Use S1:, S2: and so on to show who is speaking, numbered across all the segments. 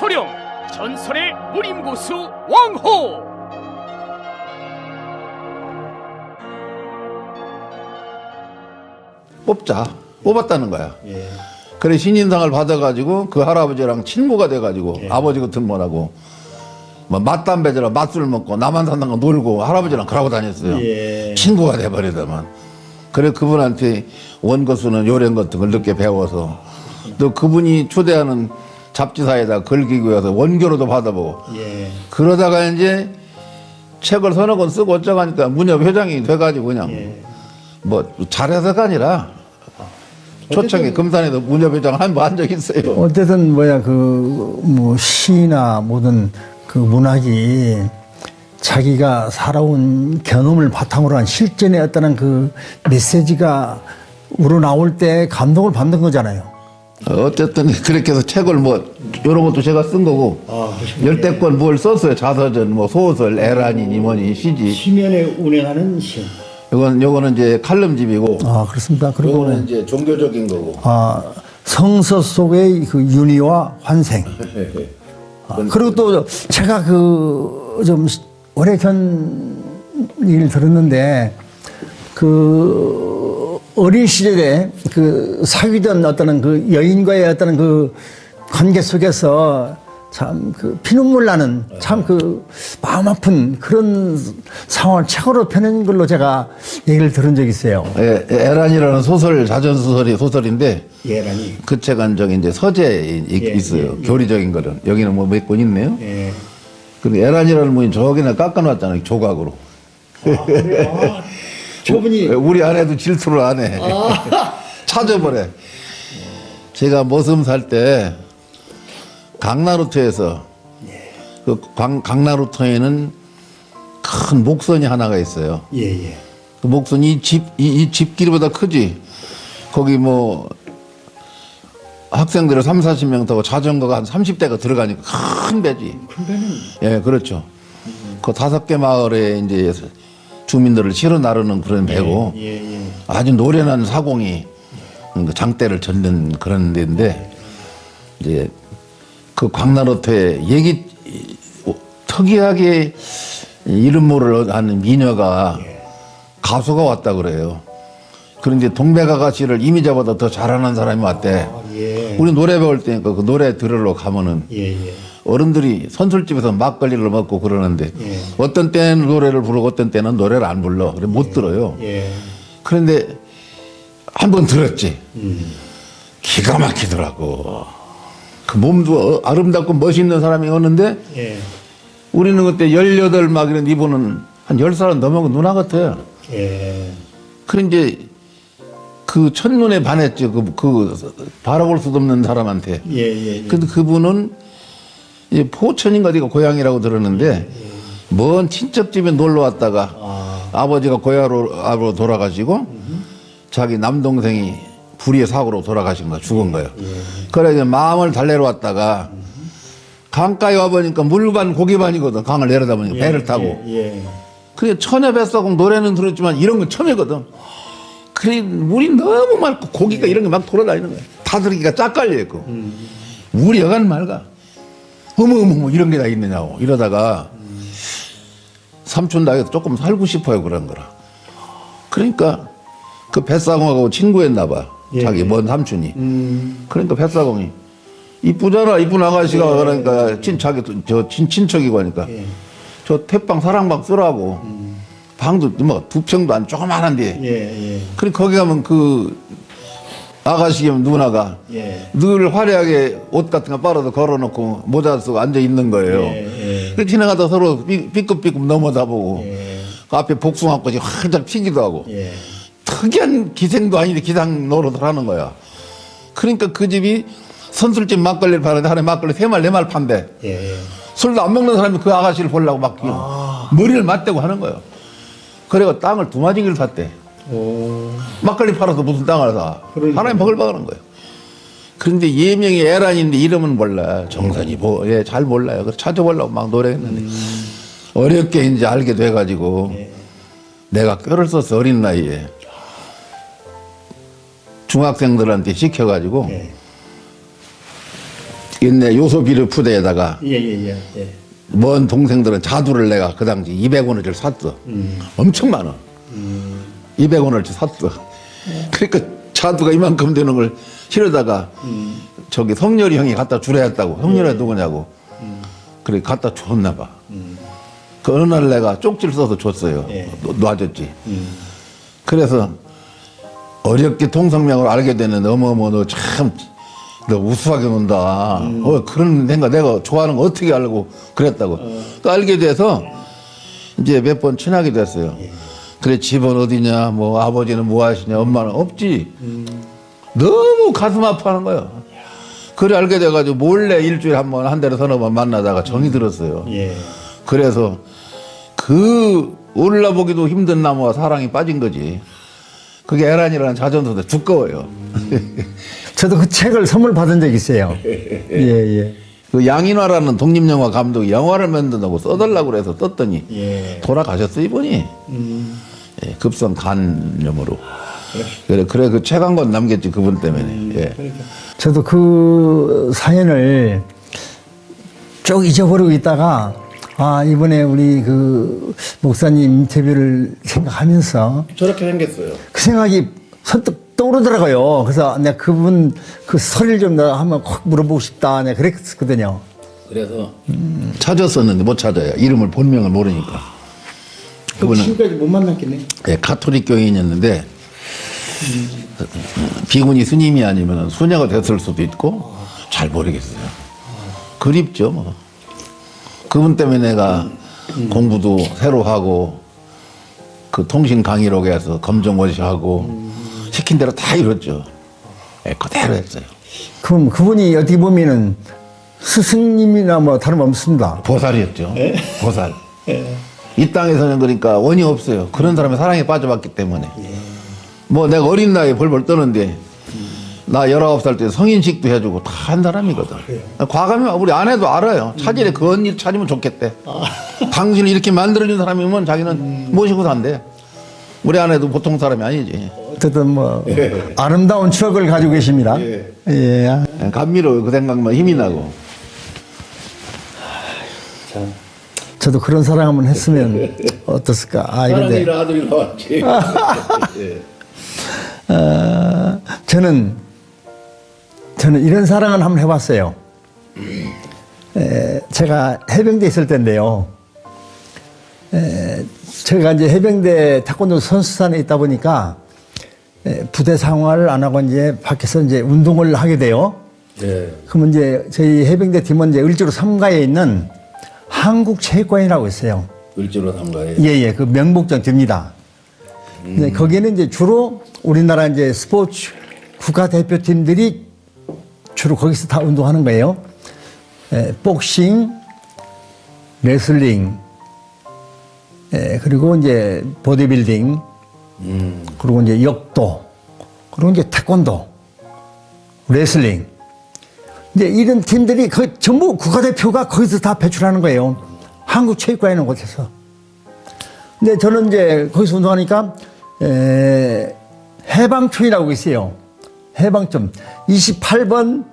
S1: 소령 전설의 무림고수 왕호
S2: 뽑자. 뽑았다는 거야.
S3: 예.
S2: 그래 신인상을 받아가지고 그 할아버지랑 친구가 돼가지고 아버지 같은 뭐라고 뭐 맛담배들아 맛술 먹고 남한 산다고 놀고 할아버지랑 그러고 다녔어요.
S3: 예.
S2: 친구가 돼버리더만. 그래 그분한테 원거수는 요령 같은 걸 늦게 배워서 또 그분이 초대하는 잡지사에다 글귀기 위해서 원교로도 받아보고
S3: 예.
S2: 그러다가 이제 책을 서너 권 쓰고 어쩌고 하니까 문협 회장이 돼가지고 그냥
S3: 예.
S2: 뭐 잘해서가 아니라 초창에 금산에도 문협 회장 한번 한적 있어요.
S4: 어쨌든 뭐야 그 뭐 시나 모든 그 문학이 자기가 살아온 경험을 바탕으로 한 실전의 어떤 그 메시지가 우러나올 때 감동을 받는 거잖아요.
S2: 어쨌든 그렇게 해서 책을 뭐 이런 것도 제가 쓴 거고
S3: 아, 그러시군요.
S2: 열대 권 뭘 썼어요. 자서전, 뭐 소설, 에란이니 뭐니 시지.
S3: 시면에 운행하는 시.
S2: 이건 요거는 이제 칼럼집이고
S4: 아 그렇습니다. 그리고
S2: 요거는 이제 종교적인 거고.
S4: 아 성서 속의 그 윤희와 환생. 아, 그리고 또 제가 그 좀 오래 전 얘기를 들었는데 그 어린 시절에 그 사귀던 어떤 그 여인과의 어떤 그 관계 속에서 참 그 피눈물 나는 참 그 마음 아픈 그런 상황을 책으로 펴낸 걸로 제가 얘기를 들은 적이 있어요.
S2: 예, 에란이라는 소설 자전 소설이 소설인데
S3: 예란이.
S2: 그 저기 이제 서재에 이-
S3: 예,
S2: 있어요.
S3: 예, 예.
S2: 교리적인 거는 여기는 뭐 몇 권 있네요.
S3: 예.
S2: 근데 에란이라는 분이 저기나 깎아놨잖아요. 조각으로.
S3: 아, 저분이
S2: 우리 아내도 질투를 안 해. 찾아보래. 제가 모섬 살 때 강나루터에서 그 강, 강나루터에는 큰 목선이 하나가 있어요.
S3: 예, 예.
S2: 그 목선이 이 집, 이, 이 집길보다 크지. 거기 뭐 학생들을 3, 40명 타고 자전거가 한 30대가 들어가니까 큰 배지.
S3: 큰 배는
S2: 예, 그렇죠. 그 다섯 개 마을에 이제 주민들을 실어 나르는 그런 배고
S3: 예, 예.
S2: 아주 노련한 사공이 그 장대를 젓는 그런 데인데 이제 그 광나루터에 얘기 특이하게 이름 모를 아는 미녀가 가수가 왔다 그래요. 그런데 동백아가씨를 이미자보다 더 잘하는 사람이 왔대.
S3: 아, 예.
S2: 우리 노래 배울 때니까 그 노래 들으러 가면은
S3: 예, 예.
S2: 어른들이 선술집에서 막걸리를 먹고 그러는데
S3: 예.
S2: 어떤 때는 노래를 부르고 어떤 때는 노래를 안 불러. 그래 못 들어요.
S3: 예.
S2: 그런데 한 번 들었지.
S3: 음.
S2: 기가 막히더라고. 그 몸도 어- 아름답고 멋있는 사람이 오는데
S3: 예.
S2: 우리는 그때 18막 이런 이분은 한 10살 넘어간 누나 같아요.
S3: 예.
S2: 그런데 그 첫눈에 반했죠. 그, 그 바라볼 수도 없는 사람한테.
S3: 예, 예. 예.
S2: 근데 그분은 이제 포천인가 어디가 고향이라고 들었는데 먼 친척집에 놀러 왔다가
S3: 아.
S2: 아버지가 고향으로 아버로 돌아가시고 자기 남동생이 불의의 사고로 돌아가신 거야 죽은 거예요. 그래 이제 마음을 달래러 왔다가 강가에 와보니까 물반 고기반이거든 강을 내려다 보니까 배를 타고
S3: 예. 예.
S2: 그래 천여 뱃사공 노래는 들었지만 이런 건 처음이거든. 그래 물이 너무 맑고 고기가 이런 게 막 돌아다니는 거야. 다스리기가 짝 깔려 있고. 우리 여간 맑아. 어머 어머 어머 이런 게 다 있느냐고 이러다가 삼촌 나이도 조금 살고 싶어요 그런 거라. 그러니까 그 뱃사공하고 친구였나 봐.
S3: 예,
S2: 자기
S3: 예.
S2: 먼 삼촌이.
S3: 음.
S2: 그러니까 뱃사공이 이쁘잖아 이쁜 아가씨가 그러니까 친 자기 저 친, 친척이고 하니까
S3: 예.
S2: 저 태방 사랑방 쓰라고 방도 뭐 두 평도 안 조그만한데
S3: 예, 예.
S2: 그래 거기 가면 그 아가씨 겸 누나가
S3: 예.
S2: 늘 화려하게 옷 같은 거 빨아서 걸어놓고 모자 쓰고 앉아 있는 거예요.
S3: 예, 예.
S2: 그 지나가다 서로 삐- 삐끗삐끗 넘어다 보고
S3: 예.
S2: 그 앞에 복숭아꽃이 활짝 피기도 하고
S3: 예.
S2: 특이한 기생도 아닌데 기상 노릇을 하는 거야. 그러니까 그 집이 선술집 막걸리를 파는데 하루에 막걸리 세 말 네 말 판대.
S3: 예.
S2: 술도 안 먹는 사람이 그 아가씨를 보려고 막 머리를 맞대고 하는 거예요. 그래가 땅을 두 마지기를 샀대.
S3: 오.
S2: 막걸리 팔아서 무슨 땅을 사.
S3: 그러니까요.
S2: 하나님 버글버글한 거예요. 그런데 예명이 에란인데 이름은 몰라. 정선이 뭐, 예, 잘 몰라요. 그래서 찾아보려고 막 노래했는데 어렵게 이제 알게 돼가지고 내가 뼈를 써서 어린 나이에 중학생들한테 시켜가지고
S3: 예.
S2: 옛날 요소비를 푸대에다가
S3: 예 예 예. 예.
S2: 먼 동생들은 자두를 내가 그 당시 200원어치를 샀어. 엄청 많아. 200원어치 샀어. 그러니까 자두가 이만큼 되는 걸 실어다가 저기 성렬이 형이 갖다 주려 했다고. 성렬이 누구냐고. 그래 갖다 줬나 봐. 그 어느 날 내가 쪽지를 써서 줬어요.
S3: 예.
S2: 놔- 놔줬지. 그래서 어렵게 통성명을 알게 됐는데 어머 어머 너 참 너 우수하게 논다. 어 그런 생각 내가 좋아하는 거 어떻게 알고 그랬다고. 또 알게 돼서 이제 몇 번 친하게 됐어요. 그래 집은 어디냐 뭐 아버지는 뭐 하시냐 엄마는 없지. 너무 가슴 아파하는 거예요. 그래 알게 돼가지고 몰래 일주일에 한 번한 달에 서너 번 만나다가 정이 들었어요.
S3: 예.
S2: 그래서 그 올라보기도 힘든 나무와 사랑이 빠진 거지. 그게 에란이라는 자전서인데 두꺼워요.
S4: 저도 그 책을 선물 받은 적이 있어요. 예, 예.
S2: 그 양인화라는 독립영화 감독이 영화를 만든다고 써달라고 그래서 썼더니
S3: 예.
S2: 돌아가셨어 이분이
S3: 음.
S2: 예, 급성 간염으로. 그래 그래 그책한권 남겼지 그분 때문에. 예.
S3: 그러니까.
S4: 저도 그 사연을 쭉 잊어버리고 있다가 아 이번에 우리 그 목사님 인터뷰를 생각하면서
S2: 저렇게 생겼어요.
S4: 그 생각이 선뜻 떠오르더라고요. 그래서 내가 그분 그 소리를 좀 내가 한번 콕 물어보고 싶다. 내가 그랬거든요.
S2: 그래서 찾았었는데 못 찾아요. 이름을 본명을 모르니까.
S3: 그
S2: 그분은
S3: 지금까지 못 만났겠네.
S2: 예, 가톨릭 교인이었는데 비구니 스님이 아니면 수녀가 됐을 수도 있고 잘 모르겠어요. 그립죠 뭐. 그분 때문에 내가 공부도 새로 하고 그 통신 강의록에서 검정 고시 하고 시킨 대로 다 이뤘죠. 예, 그대로 했어요.
S4: 그럼 그분이 어떻게 보면은 스승님이나 뭐 다름없습니다.
S2: 보살이었죠. 보살. 이 땅에서는 그러니까 원이 없어요. 그런 사람의 사랑에 빠져봤기 때문에. 뭐 내가 어린 나이에 벌벌 떠는데 나 19살 때 성인식도 해주고 다 한 사람이거든. 과감히 우리 아내도 알아요. 차질에 그 언니 차리면 좋겠대. 당신을 이렇게 만들어준 사람이면 자기는 모시고 산대. 우리 아내도 보통 사람이 아니지.
S4: 어쨌든 뭐 아름다운 추억을 가지고 계십니다. 예.
S2: 감미로워 그 생각만 힘이 나고.
S3: 참.
S4: 저도 그런 사랑 한번 했으면 어떻을까. 아, 이런데.
S2: 아들이 나왔지.
S4: 어, 저는 저는 이런 사랑을 한번 해봤어요. 에, 제가 해병대 있을 때인데요. 에, 제가 이제 해병대 태권도 선수단에 있다 보니까 에, 부대 생활을 안 하고 이제 밖에서 이제 운동을 하게 돼요.
S2: 네.
S4: 그러면 이제 저희 해병대 팀은 이제 을지로 3가에 있는 한국 체육관이라고 있어요.
S2: 을지로 삼가에.
S4: 예 예 그 명복전 됩니다. 네, 거기에는 이제 주로 우리나라 이제 스포츠 국가 대표팀들이 주로 거기서 다 운동하는 거예요. 에, 복싱, 레슬링, 에, 그리고 이제 보디빌딩, 그리고 이제 역도, 그리고 이제 태권도, 레슬링. 이제 이런 팀들이 그 전부 국가대표가 거기서 다 배출하는 거예요. 한국 체육관에 있는 곳에서. 근데 저는 이제 거기서 운동하니까 에, 해방촌이라고 있어요. 해방촌 28번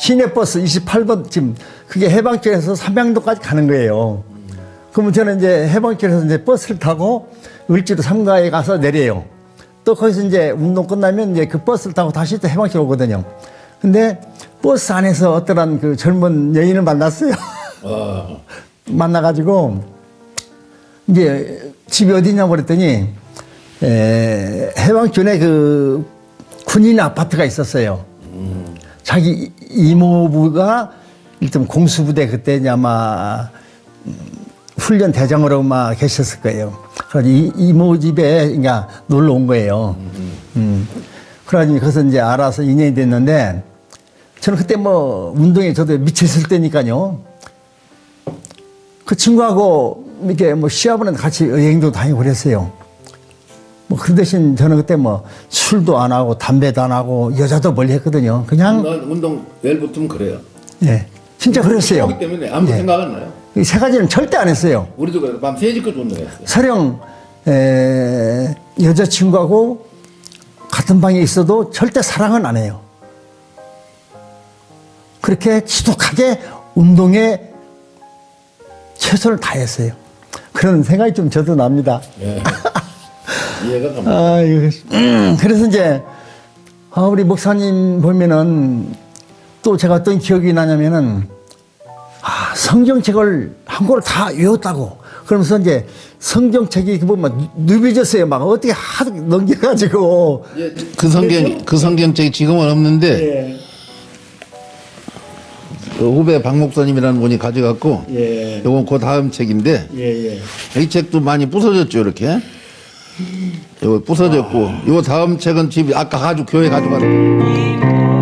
S4: 시내버스 28번 지금 그게 해방촌에서 삼양도까지 가는 거예요. 그러면 저는 이제 해방촌에서 이제 버스를 타고 을지로 삼가에 가서 내려요. 또 거기서 이제 운동 끝나면 이제 그 버스를 타고 다시 또 해방촌 오거든요. 근데 버스 안에서 어떠한 그 젊은 여인을 만났어요. 만나가지고 이제 집이 어디냐고 그랬더니 에, 해방촌에 그 군인 아파트가 있었어요. 자기 이모부가 일단 공수부대 그때 아마 음, 훈련 대장으로 막 계셨을 거예요. 그래서 이, 이모 집에 그러니까 놀러 온 거예요. 음. 그래가지고 거기서 이제 알아서 인연이 됐는데 저는 그때 뭐 운동에 저도 미쳤을 때니까요. 그 친구하고 이렇게 뭐 시합은 같이 여행도 다니고 그랬어요. 뭐 그 대신 저는 그때 뭐 술도 안 하고 담배도 안 하고 여자도 멀리 했거든요. 그냥
S2: 운동 내일 붙으면 그래요.
S4: 예 진짜 그랬어요.
S2: 그렇기 때문에 아무
S4: 예.
S2: 생각 안 나요.
S4: 이 세 가지는 절대 안 했어요.
S2: 우리도 그래서 밤 3시까지 운동했어요.
S4: 서령 에, 여자친구하고 같은 방에 있어도 절대 사랑은 안 해요. 그렇게 지독하게 운동에 최선을 다했어요. 그런 생각이 좀 저도 납니다.
S2: 이해가 갑니다.
S4: 아, 음, 그래서 이제, 아, 우리 목사님 보면은 또 제가 어떤 기억이 나냐면은, 아, 성경책을 한 권을 다 외웠다고. 그러면서 이제 성경책이 그 보면 누비졌어요. 막 어떻게 하도 넘겨가지고.
S2: 그 성경 그 성경책이 지금은 없는데
S3: 예.
S2: 그 후배 박 목사님이라는 분이 가져갔고
S3: 예.
S2: 요건 그 다음 책인데
S3: 예, 예.
S2: 이 책도 많이 부서졌죠 이렇게 요거 부서졌고 요 다음 책은 집에 아까 가지고 교회 가져갔는데